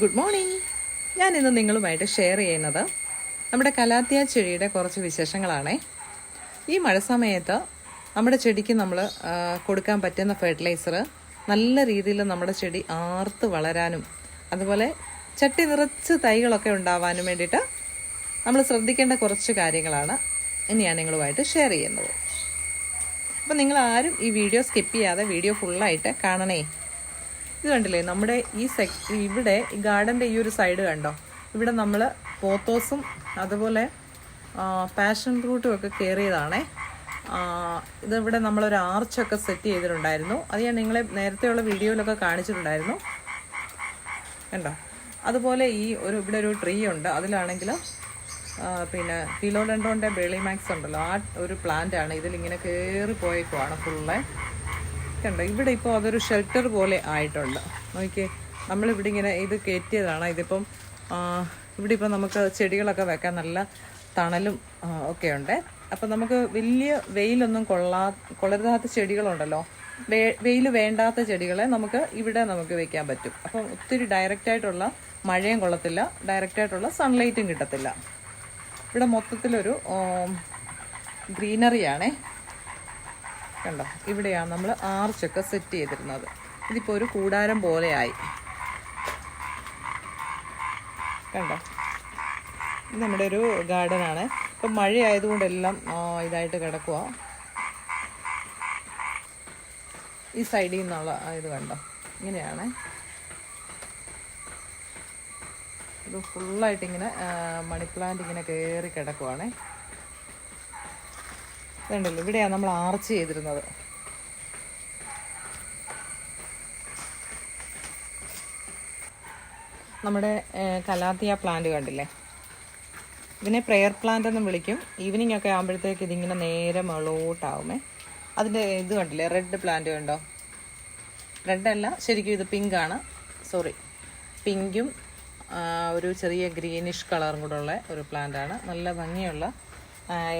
Good morning ഞാൻ ഇന്ന് നിങ്ങളുമായിട്ട് ഷെയർ ചെയ്യുന്നത് നമ്മുടെ കലാത്തിയ ചെടിയുടെ കുറച്ച് വിശേഷങ്ങളാണ്. ഈ മഴ സമയത്ത് നമ്മുടെ ചെടിക്ക് നമ്മൾ കൊടുക്കാൻ പറ്റുന്ന ഫെർട്ടിലൈസർ നല്ല രീതിയിൽ നമ്മുടെ ചെടി ആർത്ത് വളരാനും അതുപോലെ ചട്ടി നിറച്ച് തൈകളൊക്കെ ഉണ്ടാവാനും വേണ്ടിയിട്ട് നമ്മൾ ശ്രദ്ധിക്കേണ്ട കുറച്ച് കാര്യങ്ങളാണ് ഇനി ഞാൻ നിങ്ങളുമായിട്ട് ഷെയർ ചെയ്യുന്നത്. അപ്പം നിങ്ങൾ ആരും ഈ വീഡിയോ സ്കിപ്പ് ചെയ്യാതെ വീഡിയോ ഫുള്ളായിട്ട് കാണണേ. ഇത് കണ്ടില്ലേ? നമ്മുടെ ഈ സെക് ഇവിടെ ഈ ഗാർഡന്റെ ഈ ഒരു സൈഡ് കണ്ടോ? ഇവിടെ നമ്മൾ പോത്തോസും അതുപോലെ പാഷൻ ഫ്രൂട്ടും ഒക്കെ കയറിയതാണേ ഇതിവിടെ നമ്മളൊരു ആർച്ചൊക്കെ സെറ്റ് ചെയ്തിട്ടുണ്ടായിരുന്നു. അത് ഞാൻ നിങ്ങളെ നേരത്തെയുള്ള വീഡിയോയിലൊക്കെ കാണിച്ചിട്ടുണ്ടായിരുന്നു. കണ്ടോ? അതുപോലെ ഈ ഒരു ഇവിടെ ഒരു ട്രീ ഉണ്ട്. അതിലാണെങ്കിൽ പിന്നെ ഫിലോലൻഡോന്റെ ബേളി മാക്സ് ഉണ്ടല്ലോ. ആ ഒരു പ്ലാന്റ് ആണ്. ഇതിലിങ്ങനെ കയറി പോയേക്കുവാണ് ഫുള്ളെ കണ്ടോ ഇവിടെ ഇപ്പോൾ അതൊരു ഷെൽട്ടർ പോലെ ആയിട്ടുണ്ട്. നോക്കിയേ നമ്മളിവിടെ ഇങ്ങനെ ഇത് കയറ്റിയതാണ്. ഇതിപ്പം ഇവിടെ ഇപ്പം നമുക്ക് ചെടികളൊക്കെ വെക്കാൻ നല്ല തണലും ഒക്കെ ഉണ്ട് അപ്പം നമുക്ക് വലിയ വെയിലൊന്നും കൊള്ളാ കൊളരുതാത്ത ചെടികളുണ്ടല്ലോ. വെയിൽ വേണ്ടാത്ത ചെടികളെ നമുക്ക് ഇവിടെ നമുക്ക് വെക്കാൻ പറ്റും. അപ്പം ഒത്തിരി ഡയറക്റ്റായിട്ടുള്ള മഴയും കൊള്ളത്തില്ല ഡയറക്റ്റായിട്ടുള്ള സൺലൈറ്റും കിട്ടത്തില്ല. ഇവിടെ മൊത്തത്തിലൊരു ഗ്രീനറിയാണേ കണ്ടോ? ഇവിടെയാണ് നമ്മൾ ആർച്ചൊക്കെ സെറ്റ് ചെയ്തിരുന്നത്. ഇതിപ്പോൾ ഒരു കൂടാരം പോലെയായി. കണ്ടോ? ഇത് നമ്മുടെ ഒരു ഗാർഡനാണ് ഇപ്പം മഴയായതുകൊണ്ട് എല്ലാം ഇതായിട്ട് കിടക്കുക ഈ സൈഡിൽ നിന്നുള്ള ഇത് കണ്ടോ? ഇങ്ങനെയാണ്. ഇത് ഫുള്ളായിട്ട് ഇങ്ങനെ മണി പ്ലാന്റ് ഇങ്ങനെ കയറി കിടക്കുവാണേ. ഇതുണ്ടല്ലോ ഇവിടെയാണ് നമ്മൾ ആർച്ച് ചെയ്തിരുന്നത്. നമ്മുടെ കലാത്തിയ പ്ലാന്റ് കണ്ടില്ലേ? ഇതിനെ പ്രെയർ പ്ലാന്റ് എന്നും വിളിക്കും. ഈവനിങ് ഒക്കെ ആകുമ്പോഴത്തേക്ക് ഇതിങ്ങനെ നേരെ മുകളോട്ടാവുമേ അതിന്റെ ഇത് കണ്ടില്ലേ? റെഡ് പ്ലാന്റ് കണ്ടോ? റെഡ് അല്ല ശരിക്കും ഇത് പിങ്കാണ് സോറി പിങ്കും ഒരു ചെറിയ ഗ്രീനിഷ് കളറും കൂടെ ഉള്ള ഒരു പ്ലാന്റ് ആണ്. നല്ല ഭംഗിയുള്ള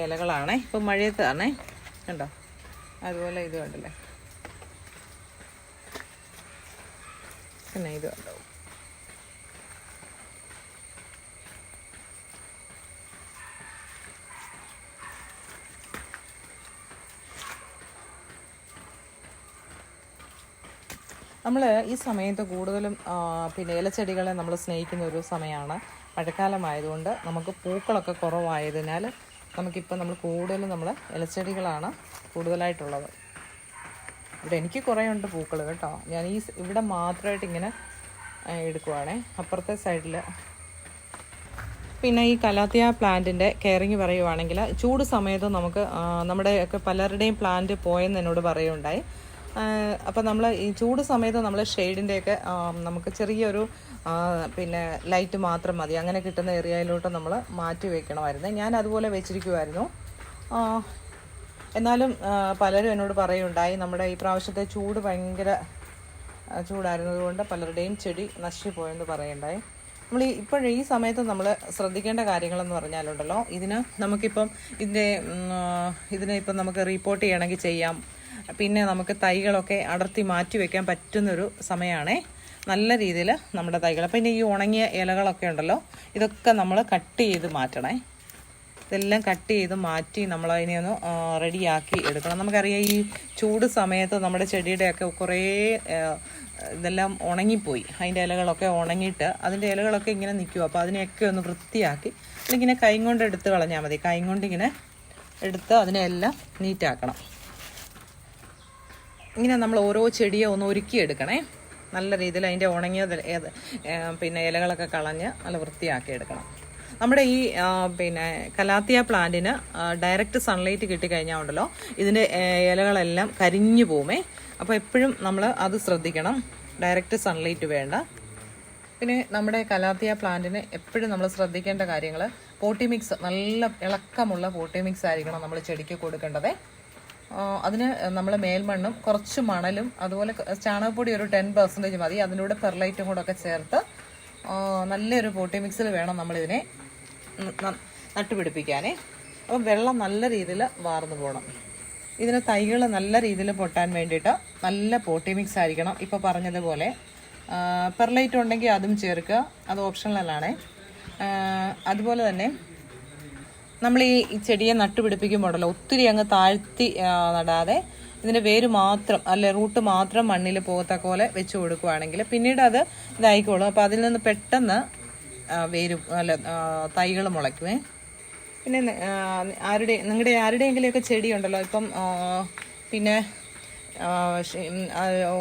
ഇലകളാണേ. ഇപ്പം മഴയത്താണേ. കണ്ടോ? അതുപോലെ ഇത് കണ്ടല്ലേ? പിന്നെ ഇത് കണ്ടോ? നമ്മൾ ഈ സമയത്ത് കൂടുതലും പിന്നെ ഇലച്ചെടികളെ നമ്മൾ സ്നേഹിക്കുന്ന ഒരു സമയമാണ് മഴക്കാലമായതുകൊണ്ട് നമുക്ക് പൂക്കളൊക്കെ കുറവായതിനാൽ നമുക്കിപ്പോൾ നമ്മൾ കൂടുതലും നമ്മൾ ഇലച്ചെടികളാണ് കൂടുതലായിട്ടുള്ളത്. ഇവിടെ എനിക്ക് കുറേ ഉണ്ട് പൂക്കൾ കേട്ടോ. ഞാൻ ഈ ഇവിടെ മാത്രമായിട്ട് ഇങ്ങനെ എടുക്കുവാണേ. അപ്പുറത്തെ സൈഡിൽ പിന്നെ ഈ കലാത്തിയ പ്ലാന്റിന്റെ കെയറിങ് പറയുവാണെങ്കിൽ ചൂട് സമയത്ത് നമുക്ക് നമ്മുടെ ഒക്കെ പലരുടെയും പ്ലാന്റ് പോയെന്ന് എന്നോട് പറയുണ്ടായി അപ്പോൾ നമ്മൾ ഈ ചൂട് സമയത്ത് നമ്മൾ ഷെയ്ഡിന്റെയൊക്കെ നമുക്ക് ചെറിയൊരു പിന്നെ ലൈറ്റ് മാത്രം മതി. അങ്ങനെ കിട്ടുന്ന ഏരിയയിലോട്ട് നമ്മൾ മാറ്റി വെക്കണമായിരുന്നു. ഞാൻ അതുപോലെ വെച്ചിരിക്കുമായിരുന്നു എന്നാലും പലരും എന്നോട് പറയുണ്ടായി നമ്മുടെ ഈ പ്രാവശ്യത്തെ ചൂട് ഭയങ്കര ചൂടായിരുന്നതുകൊണ്ട് പലരുടെയും ചെടി നശിച്ചു പോയെന്ന് പറയുണ്ടായി നമ്മൾ ഇപ്പോഴേ ഈ സമയത്ത് നമ്മൾ ശ്രദ്ധിക്കേണ്ട കാര്യങ്ങളെന്ന് പറഞ്ഞാലുണ്ടല്ലോ ഇതിന് നമുക്കിപ്പം ഇതിന്റെ ഇതിനെ ഇപ്പം നമുക്ക് റിപ്പോർട്ട് ചെയ്യണമെങ്കിൽ ചെയ്യാം. പിന്നെ നമുക്ക് തൈകളൊക്കെ അടർത്തി മാറ്റി വെക്കാൻ പറ്റുന്നൊരു സമയമാണേ. നല്ല രീതിയിൽ നമ്മുടെ തൈകൾ. പിന്നെ ഈ ഉണങ്ങിയ ഇലകളൊക്കെ ഉണ്ടല്ലോ ഇതൊക്കെ നമ്മൾ കട്ട് ചെയ്ത് മാറ്റണേ. ഇതെല്ലാം കട്ട് ചെയ്ത് മാറ്റി നമ്മൾ അതിനെ ഒന്ന് റെഡിയാക്കി എടുക്കണം. നമുക്കറിയാം ഈ ചൂട് സമയത്ത് നമ്മുടെ ചെടിയുടെയൊക്കെ കുറേ ഇതെല്ലാം ഉണങ്ങിപ്പോയി. അതിന്റെ ഇലകളൊക്കെ ഉണങ്ങിയിട്ട് അതിന്റെ ഇലകളൊക്കെ ഇങ്ങനെ നിൽക്കും അപ്പോൾ അതിനെയൊക്കെ ഒന്ന് വൃത്തിയാക്കി അതിങ്ങനെ കൈകൊണ്ട് എടുത്ത് കളഞ്ഞാൽ മതി. കൈ കൊണ്ട് ഇങ്ങനെ എടുത്ത് അതിനെല്ലാം നീറ്റാക്കണം. ഇങ്ങനെ നമ്മൾ ഓരോ ചെടിയെ ഒന്ന് ഒരുക്കിയെടുക്കണേ നല്ല രീതിയിൽ അതിന്റെ ഉണങ്ങിയ പിന്നെ ഇലകളൊക്കെ കളഞ്ഞ് നല്ല വൃത്തിയാക്കി എടുക്കണം. നമ്മുടെ ഈ പിന്നെ കലാത്തിയ പ്ലാന്റിന് ഡയറക്റ്റ് സൺലൈറ്റ് കിട്ടിക്കഴിഞ്ഞാൽ ഉണ്ടല്ലോ ഇതിന്റെ ഇലകളെല്ലാം കരിഞ്ഞു പോകുമേ അപ്പോൾ എപ്പോഴും നമ്മൾ അത് ശ്രദ്ധിക്കണം. ഡയറക്റ്റ് സൺലൈറ്റ് വേണ്ട. പിന്നെ നമ്മുടെ കലാത്തിയ പ്ലാന്റിന് എപ്പോഴും നമ്മൾ ശ്രദ്ധിക്കേണ്ട കാര്യങ്ങൾ പോട്ടി മിക്സ് നല്ല ഇളക്കമുള്ള പോട്ടി മിക്സ് ആയിരിക്കണം നമ്മൾ ചെടിക്ക് കൊടുക്കേണ്ടത്. അതിന് നമ്മൾ മേൽമണ്ണും കുറച്ച് മണലും അതുപോലെ ചാണകപ്പൊടി ഒരു ടെൻ പെർസെന്റേജ് മതി. അതിലൂടെ പെർലൈറ്റും കൂടെ ഒക്കെ ചേർത്ത് നല്ലൊരു പോട്ടി മിക്സിൽ വേണം നമ്മളിതിനെ നട്ടുപിടിപ്പിക്കാനേ. അപ്പം വെള്ളം നല്ല രീതിയിൽ വാർന്നു പോകണം ഇതിന് തൈകൾ നല്ല രീതിയിൽ പൊട്ടാൻ വേണ്ടിയിട്ട് നല്ല പോട്ടി മിക്സ് ആയിരിക്കണം. ഇപ്പോൾ പറഞ്ഞതുപോലെ പെർലൈറ്റ് ഉണ്ടെങ്കിൽ അതും ചേർക്കുക. അത് ഓപ്ഷണലാണേ അതുപോലെ തന്നെ നമ്മൾ ഈ ചെടിയെ നട്ടുപിടിപ്പിക്കുമ്പോഴല്ലോ ഒത്തിരി അങ്ങ് താഴ്ത്തി നടാതെ ഇതിന്റെ വേര് മാത്രം അല്ലെ റൂട്ട് മാത്രം മണ്ണിൽ പോകത്തക്ക പോലെ വെച്ച് കൊടുക്കുവാണെങ്കിൽ പിന്നീട് അത് ഇതായിക്കോളും. അപ്പോൾ അതിൽ നിന്ന് പെട്ടെന്ന് വേര് അല്ല തൈകൾ മുളയ്ക്കുമേ പിന്നെ ആരുടെ നിങ്ങളുടെ ആരുടെയെങ്കിലുമൊക്കെ ചെടിയുണ്ടല്ലോ ഇപ്പം പിന്നെ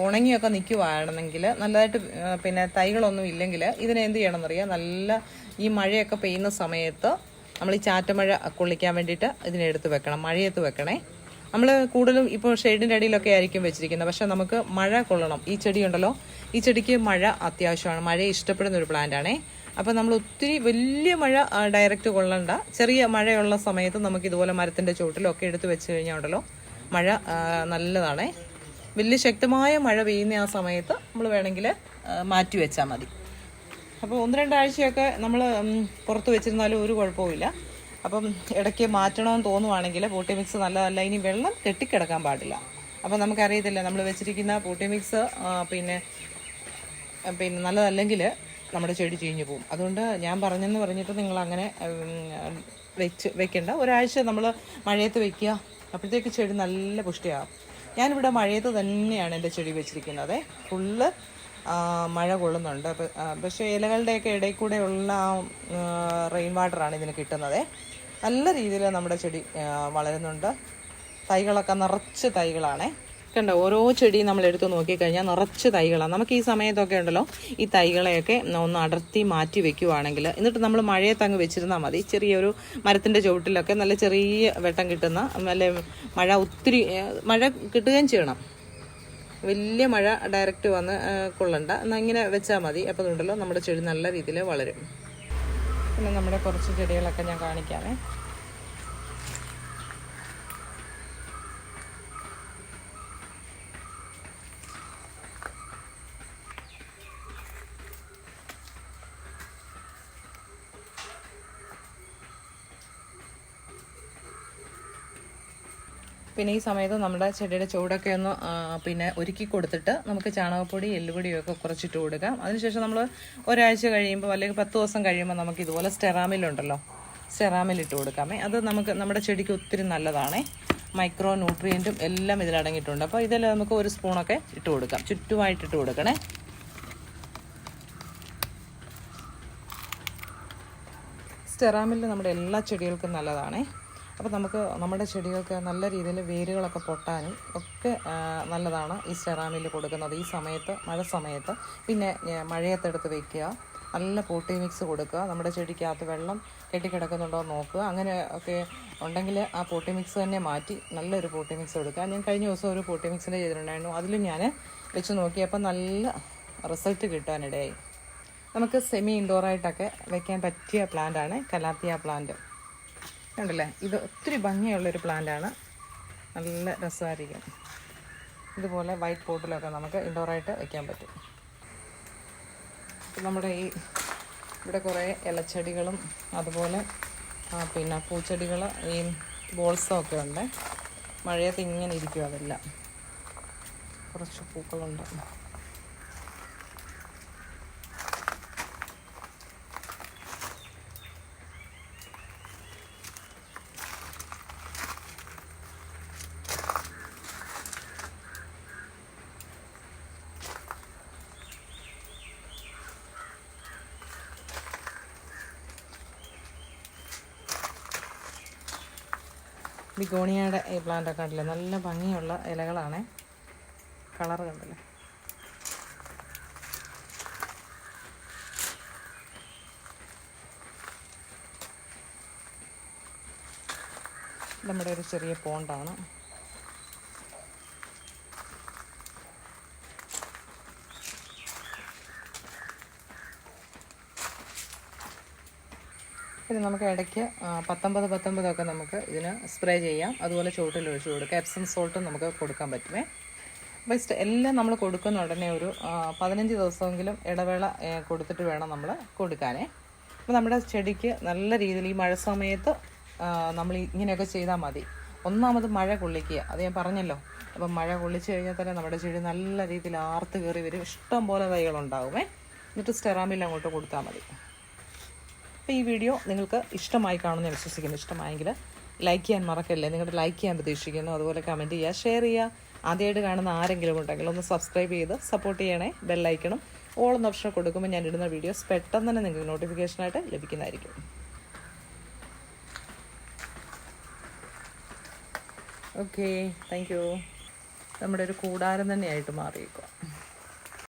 ഉണങ്ങിയൊക്കെ നിൽക്കുവാണെങ്കിൽ നല്ലതായിട്ട് പിന്നെ തൈകളൊന്നും ഇല്ലെങ്കിൽ ഇതിനെന്ത് ചെയ്യണമെന്നറിയാം? നല്ല ഈ മഴയൊക്കെ പെയ്യുന്ന സമയത്ത് നമ്മൾ ഈ ചാറ്റമഴ കൊള്ളിക്കാൻ വേണ്ടിയിട്ട് ഇതിനെടുത്ത് വെക്കണം മഴയത്ത് വെക്കണേ. നമ്മൾ കൂടുതലും ഇപ്പോൾ ഷെയ്ഡിന്റെ അടിയിലൊക്കെ ആയിരിക്കും വെച്ചിരിക്കുന്നത്. പക്ഷെ നമുക്ക് മഴ കൊള്ളണം. ഈ ചെടി ഉണ്ടല്ലോ ഈ ചെടിക്ക് മഴ അത്യാവശ്യമാണ്. മഴ ഇഷ്ടപ്പെടുന്ന ഒരു പ്ലാന്റ് ആണേ. അപ്പോൾ നമ്മൾ ഒത്തിരി വലിയ മഴ ഡയറക്റ്റ് കൊള്ളണ്ട. ചെറിയ മഴയുള്ള സമയത്ത് നമുക്ക് ഇതുപോലെ മരത്തിന്റെ ചുവട്ടിലൊക്കെ എടുത്ത് വെച്ച് കഴിഞ്ഞാൽ ഉണ്ടല്ലോ മഴ നല്ലതാണേ. വലിയ ശക്തമായ മഴ പെയ്യുന്ന ആ സമയത്ത് നമ്മൾ വേണമെങ്കിൽ മാറ്റി വെച്ചാൽ മതി. അപ്പോൾ ഒന്ന് രണ്ടാഴ്ചയൊക്കെ നമ്മൾ പുറത്ത് വെച്ചിരുന്നാലും ഒരു കുഴപ്പമില്ല അപ്പം ഇടയ്ക്ക് മാറ്റണമെന്ന് തോന്നുവാണെങ്കിൽ പോട്ടി മിക്സ് നല്ലതല്ല ഇനി വെള്ളം കെട്ടിക്കിടക്കാൻ പാടില്ല. അപ്പം നമുക്കറിയത്തില്ല നമ്മൾ വെച്ചിരിക്കുന്ന പോട്ടി മിക്സ് പിന്നെ പിന്നെ നല്ലതല്ലെങ്കിൽ നമ്മുടെ ചെടി ചീഞ്ഞു പോകും അതുകൊണ്ട് ഞാൻ പറഞ്ഞെന്ന് പറഞ്ഞിട്ട് നിങ്ങൾ അങ്ങനെ വെച്ച് വെക്കേണ്ട. ഒരാഴ്ച നമ്മൾ മഴയത്ത് വെക്കുക. അപ്പോഴത്തേക്ക് ചെടി നല്ല പുഷ്ടിയാകും ഞാനിവിടെ മഴയത്ത് തന്നെയാണ് എന്റെ ചെടി വെച്ചിരിക്കുന്നത്. ഫുള്ള് മഴ കൊള്ളുന്നുണ്ട്. പക്ഷേ ഇലകളുടെയൊക്കെ ഇടയിൽ കൂടെ ഉള്ള റെയിൻ വാട്ടറാണ് ഇതിന് കിട്ടുന്നത്. നല്ല രീതിയിൽ നമ്മുടെ ചെടി വളരുന്നുണ്ട്. തൈകളൊക്കെ നിറച്ച് തൈകളാണേ. കണ്ടോ ഓരോ ചെടിയും നമ്മൾ എടുത്ത് നോക്കിക്കഴിഞ്ഞാൽ നിറച്ച് തൈകളാണ്. നമുക്ക് ഈ സമയത്തൊക്കെ ഉണ്ടല്ലോ ഈ തൈകളെയൊക്കെ ഒന്ന് അടർത്തി മാറ്റി വെക്കുവാണെങ്കിൽ എന്നിട്ട് നമ്മൾ മഴയത്ത് അങ്ങ് വെച്ചിരുന്നാൽ മതി. ചെറിയൊരു മരത്തിന്റെ ചുവട്ടിലൊക്കെ നല്ല ചെറിയ വെട്ടം കിട്ടുന്ന നല്ല മഴ ഒത്തിരി മഴ കിട്ടുകയും ചെയ്യണം. വലിയ മഴ ഡയറക്റ്റ് വന്ന് കൊള്ളണ്ട. എന്നാൽ ഇങ്ങനെ വെച്ചാൽ മതി. അപ്പോൾ അതുണ്ടല്ലോ നമ്മുടെ ചെടി നല്ല രീതിയിൽ വളരും. പിന്നെ നമ്മുടെ കുറച്ച് ചെടികളൊക്കെ ഞാൻ കാണിക്കാമേ. പിന്നെ ഈ സമയത്ത് നമ്മുടെ ചെടിയുടെ ചൂടൊക്കെ ഒന്ന് പിന്നെ ഒരുക്കി കൊടുത്തിട്ട് നമുക്ക് ചാണകപ്പൊടി എല്ലുപൊടിയും ഒക്കെ കുറച്ചിട്ട് കൊടുക്കാം. അതിനുശേഷം നമ്മൾ ഒരാഴ്ച കഴിയുമ്പോൾ അല്ലെങ്കിൽ പത്ത് ദിവസം കഴിയുമ്പോൾ നമുക്ക് ഇതുപോലെ സ്റ്റെറാമിലുണ്ടല്ലോ സ്റ്റെറാമിലിട്ട് കൊടുക്കാമേ. അത് നമുക്ക് നമ്മുടെ ചെടിക്ക് ഒത്തിരി നല്ലതാണേ. മൈക്രോ ന്യൂട്രിയന്റും എല്ലാം ഇതിലടങ്ങിയിട്ടുണ്ട് അപ്പോൾ ഇതിൽ നമുക്ക് ഒരു സ്പൂണൊക്കെ ഇട്ട് കൊടുക്കാം. ചുറ്റുമായിട്ട് ഇട്ട് കൊടുക്കണേ. സ്റ്റെറാമിൽ നമ്മുടെ എല്ലാ ചെടികൾക്കും നല്ലതാണേ. അപ്പോൾ നമുക്ക് നമ്മുടെ ചെടികൾക്ക് നല്ല രീതിയിൽ വേരുകളൊക്കെ പൊട്ടാനും ഒക്കെ നല്ലതാണ് ഈ സെറാമിൽ കൊടുക്കുന്നത്. ഈ സമയത്ത് മഴ സമയത്ത്. പിന്നെ മഴയത്ത് മഴയത്തെടുത്ത് വെക്കുക. നല്ല പോട്ടി മിക്സ് കൊടുക്കുക. നമ്മുടെ ചെടിക്കകത്ത് വെള്ളം കെട്ടിക്കിടക്കുന്നുണ്ടോ എന്ന് നോക്കുക. അങ്ങനെ ഒക്കെ ഉണ്ടെങ്കിൽ ആ പോട്ടി മിക്സ് തന്നെ മാറ്റി നല്ലൊരു പോട്ടി മിക്സ് കൊടുക്കുക ഞാൻ കഴിഞ്ഞ ദിവസം ഒരു പോട്ടി മിക്സിന്റെ ചെയ്തിട്ടുണ്ടായിരുന്നു. അതിലും ഞാൻ വെച്ച് നോക്കിയപ്പോൾ നല്ല റിസൾട്ട് കിട്ടാനിടയായി. നമുക്ക് സെമി ഇൻഡോറായിട്ടൊക്കെ വെക്കാൻ പറ്റിയ പ്ലാന്റാണ് കലാത്തിയ പ്ലാന്റ് കണ്ടല്ലേ? ഇത് ഒത്തിരി ഭംഗിയുള്ളൊരു പ്ലാന്റാണ്. നല്ല രസമായിരിക്കും. ഇതുപോലെ വൈറ്റ് പോട്ടിലൊക്കെ നമുക്ക് ഇൻഡോറായിട്ട് വയ്ക്കാൻ പറ്റും. നമ്മുടെ ഈ ഇവിടെ കുറേ ഇലച്ചെടികളും അതുപോലെ പിന്നെ പൂച്ചെടികൾ ഈ ബോൾസോ ഒക്കെ ഉണ്ട്. മഴയത്ത് ഇങ്ങനെ ഇരിക്കും അതെല്ലാം. കുറച്ച് പൂക്കളുണ്ട്. ബിഗോണിയയുടെ ഈ പ്ലാന്റ് ഒക്കെ കണ്ടില്ലേ? നല്ല ഭംഗിയുള്ള ഇലകളാണേ. കളർ കണ്ടില്ലേ? നമ്മുടെ ഒരു ചെറിയ പോണ്ടാണ് പിന്നെ നമുക്ക് ഇടയ്ക്ക് പത്തൊമ്പത് പത്തൊമ്പതൊക്കെ നമുക്ക് ഇതിന് സ്പ്രേ ചെയ്യാം. അതുപോലെ ചുവട്ടിൽ ഒഴിച്ചു കൊടുക്കാം. എപ്സം സോൾട്ടും നമുക്ക് കൊടുക്കാൻ പറ്റുമേ. ബെസ്റ്റ് എല്ലാം നമ്മൾ കൊടുക്കുന്ന ഉടനെ ഒരു പതിനഞ്ച് ദിവസമെങ്കിലും ഇടവേള കൊടുത്തിട്ട് വേണം നമ്മൾ കൊടുക്കാനേ. അപ്പോൾ നമ്മുടെ ചെടിക്ക് നല്ല രീതിയിൽ ഈ മഴ സമയത്ത് നമ്മൾ ഇങ്ങനെയൊക്കെ ചെയ്താൽ മതി. ഒന്നാമത് മഴ കൊള്ളിക്കുക. അത് ഞാൻ പറഞ്ഞല്ലോ. അപ്പം മഴ കൊള്ളിച്ച് കഴിഞ്ഞാൽ തന്നെ നമ്മുടെ ചെടി നല്ല രീതിയിൽ ആർത്ത് കയറി വരും. ഇഷ്ടം പോലെ തൈകളുണ്ടാകുമേ എന്നിട്ട് സ്റ്റെറാമിൽ അങ്ങോട്ട് കൊടുത്താൽ മതി. അപ്പോൾ ഈ വീഡിയോ നിങ്ങൾക്ക് ഇഷ്ടമായി കാണുമെന്ന് വിശ്വസിക്കുന്നു. ഇഷ്ടമായെങ്കിൽ ലൈക്ക് ചെയ്യാൻ മറക്കല്ലേ? നിങ്ങളുടെ ലൈക്ക് ചെയ്യാൻ പ്രതീക്ഷിക്കുന്നു. അതുപോലെ കമന്റ് ചെയ്യുക ഷെയർ ചെയ്യുക. ആദ്യമായിട്ട് കാണുന്ന ആരെങ്കിലും ഉണ്ടെങ്കിൽ ഒന്ന് സബ്സ്ക്രൈബ് ചെയ്ത് സപ്പോർട്ട് ചെയ്യണേ ബെല്ലൈക്കണം ഓൾ ഓപ്ഷൻ കൊടുക്കുമ്പോൾ ഞാൻ ഇടുന്ന വീഡിയോസ് പെട്ടെന്ന് തന്നെ നിങ്ങൾക്ക് നോട്ടിഫിക്കേഷനായിട്ട് ലഭിക്കുന്നതായിരിക്കും. ഓക്കെ താങ്ക് യു നമ്മുടെ ഒരു കൂടാരം തന്നെയായിട്ട് മാറിയേക്കുക